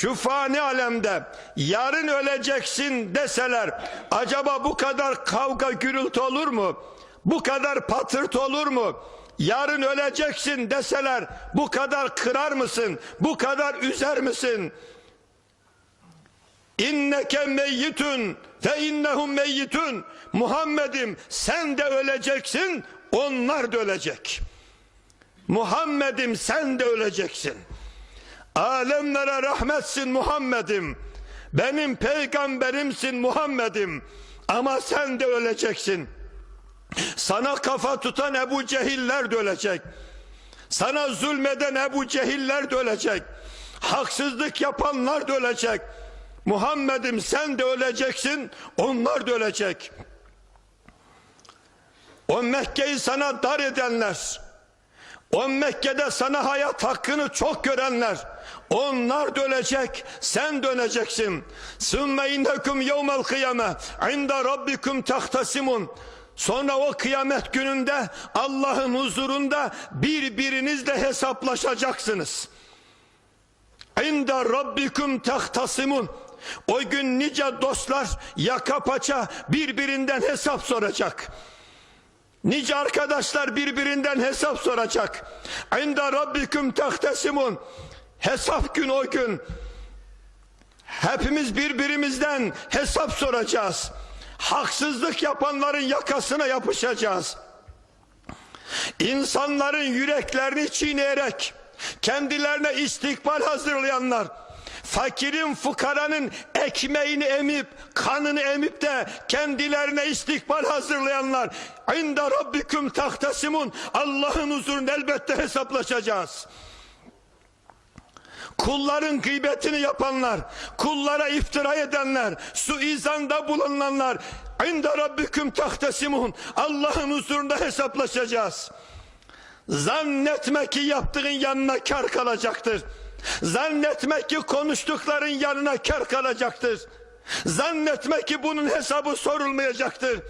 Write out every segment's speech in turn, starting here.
şu fani alemde yarın öleceksin deseler acaba bu kadar kavga gürültü olur mu? Bu kadar patırt olur mu? Yarın öleceksin deseler bu kadar kırar mısın? Bu kadar üzer misin? İnneke meyyitun fe innehum meyyitun. Muhammed'im sen de öleceksin, onlar da ölecek. Muhammed'im sen de öleceksin. Alemlere rahmetsin Muhammed'im. Benim peygamberimsin Muhammed'im. Ama sen de öleceksin. Sana kafa tutan Ebu Cehiller de ölecek. Sana zulmeden Ebu Cehiller de ölecek. Haksızlık yapanlar da ölecek. Muhammed'im sen de öleceksin, onlar da ölecek. O Mekke'yi sana dar edenler, o Mekke'de sana hayat hakkını çok görenler, onlar dönecek, sen döneceksin. Sümme innekum yevmel kıyame inde rabbikum tahtasimun. Sonra o kıyamet gününde Allah'ın huzurunda birbirinizle hesaplaşacaksınız. İnde rabbikum tahtasimun. O gün nice dostlar yaka paça birbirinden hesap soracak. Nice arkadaşlar birbirinden hesap soracak. İnde rabbikum tahtasimun. Hesap gün o gün. Hepimiz birbirimizden hesap soracağız. Haksızlık yapanların yakasına yapışacağız. İnsanların yüreklerini çiğneyerek kendilerine istikbal hazırlayanlar, fakirin fukaranın ekmeğini emip kanını emip de kendilerine istikbal hazırlayanlar. İnde rabbikum tahtasimun. Allah'ın huzurunda elbette hesaplaşacağız. Kulların gıybetini yapanlar, kullara iftira edenler, suizanda bulunanlar, inde rabbiküm tahtesimun, Allah'ın huzurunda hesaplaşacağız. Zannetme ki yaptığın yanına kar kalacaktır. Zannetme ki konuştukların yanına kar kalacaktır. Zannetme ki bunun hesabı sorulmayacaktır.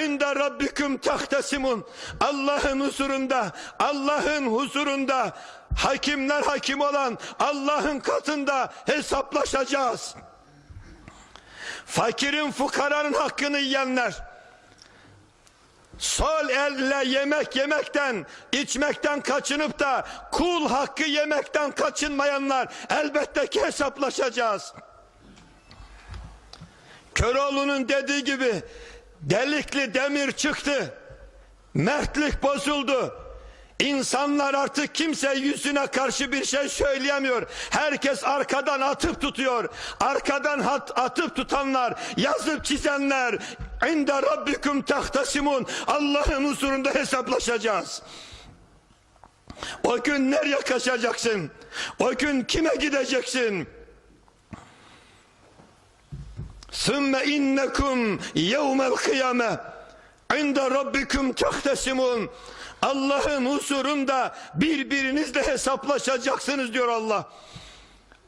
İnde rabbiküm tahtesimun Allah'ın huzurunda Allah'ın huzurunda hakimler hakim olan Allah'ın katında hesaplaşacağız. Fakirin fukaranın hakkını yiyenler sol elle yemek yemekten içmekten kaçınıp da kul hakkı yemekten kaçınmayanlar elbette ki hesaplaşacağız. Köroğlu'nun dediği gibi delikli demir çıktı. Mertlik bozuldu. İnsanlar artık kimse yüzüne karşı bir şey söyleyemiyor. Herkes arkadan atıp tutuyor. Arkadan hat, atıp tutanlar, yazıp çizenler. İnde rabbikum tahtasimun. Allah'ın huzurunda hesaplaşacağız. O gün nereye kaçacaksın? O gün kime gideceksin? Sümme innekum yevmel kıyame inde rabbikum tahtesimun Allah'ın huzurunda birbirinizle hesaplaşacaksınız diyor Allah.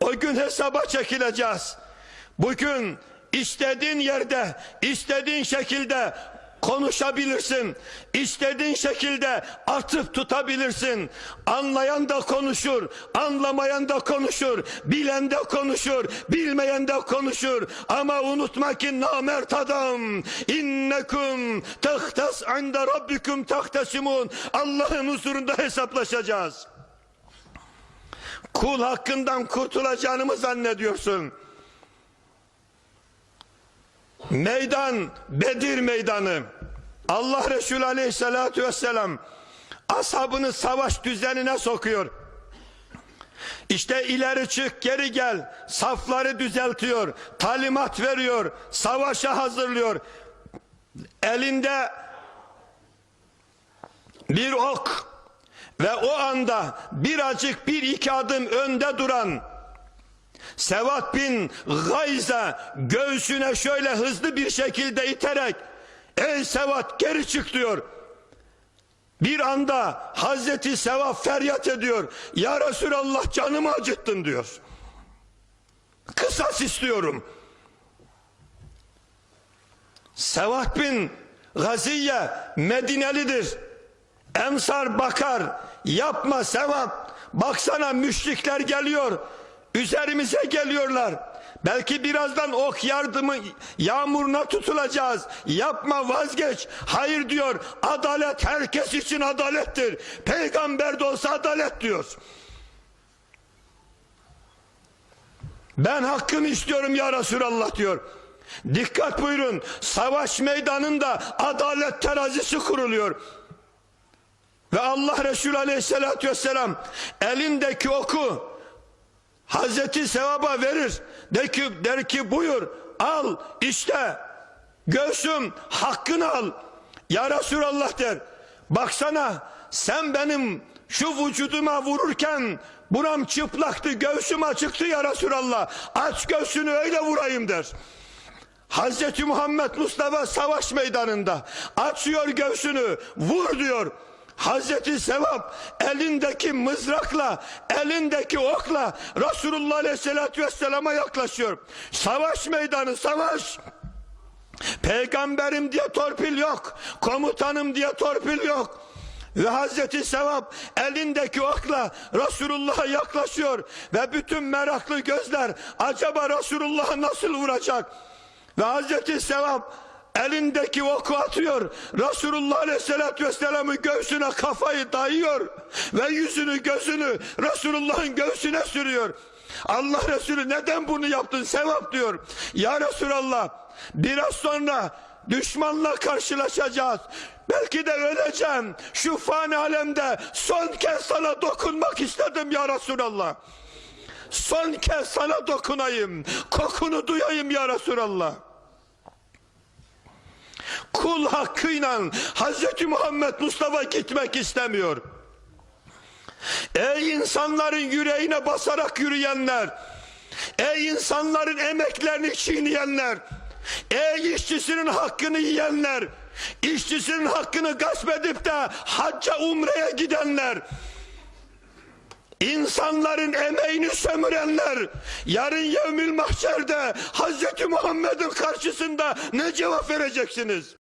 O gün hesaba çekileceğiz. Bugün istediğin yerde, istediğin şekilde konuşabilirsin. İstediğin şekilde atıp tutabilirsin. Anlayan da konuşur, anlamayan da konuşur, bilen de konuşur, bilmeyen de konuşur. Ama unutma ki namert adam. İnnekum tahtas inde rabbikum tahtasimun. Allah'ın huzurunda hesaplaşacağız. Kul hakkından kurtulacağını mı zannediyorsun? Meydan Bedir meydanı. Allah Resulü Aleyhisselatü Vesselam ashabını savaş düzenine sokuyor. İşte ileri çık geri gel safları düzeltiyor talimat veriyor savaşa hazırlıyor elinde bir ok ve o anda birazcık bir iki adım önde duran Sevat bin Gayza göğsüne şöyle hızlı bir şekilde iterek ey Sevat geri çık diyor. Bir anda Hazreti Sevat feryat ediyor. Ya Resulallah canımı acıttın diyor. Kısas istiyorum. Sevat bin Gaziye Medinelidir. Ensar bakar yapma Sevat baksana müşrikler geliyor Üzerimize geliyorlar. Belki birazdan ok yardımı yağmuruna tutulacağız. Yapma vazgeç. Hayır diyor. Adalet herkes için adalettir. Peygamber de olsa adalet diyor. Ben hakkımı istiyorum ya Resulallah diyor. Dikkat buyurun. Savaş meydanında adalet terazisi kuruluyor. Ve Allah Resulü Aleyhisselatü Vesselam elindeki oku Hazreti Sevaba verir. Der ki, der ki buyur al işte göğsüm hakkını al. Ya Resulallah der. Baksana sen benim şu vücuduma vururken buram çıplaktı göğsüm açıktı ya Resulallah. Aç göğsünü öyle vurayım der. Hazreti Muhammed Mustafa savaş meydanında açıyor göğsünü vur diyor. Hazreti Sevap elindeki mızrakla elindeki okla Resulullah Aleyhisselatü Vesselam'a yaklaşıyor. Savaş meydanı savaş. Peygamberim diye torpil yok. Komutanım diye torpil yok. Ve Hazreti Sevap elindeki okla Resulullah'a yaklaşıyor. Ve bütün meraklı gözler acaba Resulullah'a nasıl vuracak? Ve Hazreti Sevap elindeki oku atıyor. Resulullah Aleyhisselatü Vesselam'ın göğsüne kafayı dayıyor. Ve yüzünü gözünü Resulullah'ın göğsüne sürüyor. Allah Resulü neden bunu yaptın sevap diyor. Ya Resulallah biraz sonra düşmanla karşılaşacağız. Belki de öleceğim. Şu fani alemde son kez sana dokunmak istedim ya Resulallah. Son kez sana dokunayım. Kokunu duyayım ya Resulallah. Kul hakkıyla Hazreti Muhammed Mustafa gitmek istemiyor. Ey insanların yüreğine basarak yürüyenler, ey insanların emeklerini çiğneyenler, ey işçisinin hakkını yiyenler, işçisinin hakkını gasp edip de hacca umreye gidenler, İnsanların emeğini sömürenler yarın yevmil mahşerde Hazreti Muhammed'in karşısında ne cevap vereceksiniz?